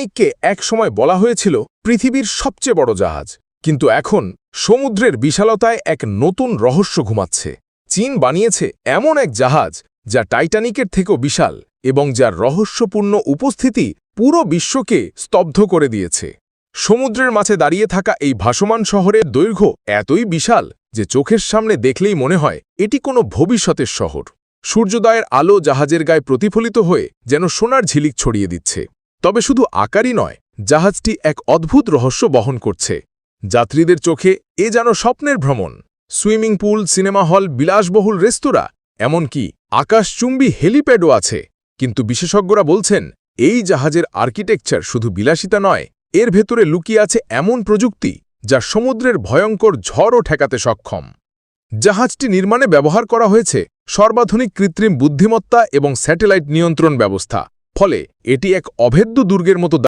টাইটানিককে একসময় বলা হয়েছিল পৃথিবীর সবচেয়ে বড় জাহাজ। কিন্তু এখন সমুদ্রের বিশালতায় এক নতুন রহস্য ঘুমাচ্ছে। চীন বানিয়েছে এমন এক জাহাজ যা টাইটানিকের থেকেও বিশাল এবং যার রহস্যপূর্ণ উপস্থিতি পুরো বিশ্বকে স্তব্ধ করে দিয়েছে। সমুদ্রের মাঝে দাঁড়িয়ে থাকা এই ভাসমান শহরের দৈর্ঘ্য এতই বিশাল যে চোখের সামনে দেখলেই মনে হয় এটি কোনো ভবিষ্যতের শহর। সূর্যোদয়ের আলো জাহাজের গায়ে প্রতিফলিত হয়ে যেন সোনার ঝিলিক ছড়িয়ে দিচ্ছে। তবে শুধু আকারই নয়, জাহাজটি এক অদ্ভুত রহস্য বহন করছে। যাত্রীদের চোখে এ যেন স্বপ্নের ভ্রমণ। সুইমিং পুল, সিনেমা হল, বিলাসবহুল রেস্তোরাঁ, এমনকি আকাশচুম্বী হেলিপ্যাডও আছে। কিন্তু বিশেষজ্ঞরা বলছেন, এই জাহাজের আর্কিটেকচার শুধু বিলাসিতা নয়, এর ভেতরে লুকিয়ে আছে এমন প্রযুক্তি যা সমুদ্রের ভয়ঙ্কর ঝড়ও ঠেকাতে সক্ষম। জাহাজটি নির্মাণে ব্যবহার করা হয়েছে সর্বাধুনিক কৃত্রিম বুদ্ধিমত্তা এবং স্যাটেলাইট নিয়ন্ত্রণ ব্যবস্থা। ফলে এটি এক অভেদ্য দুর্গের মতো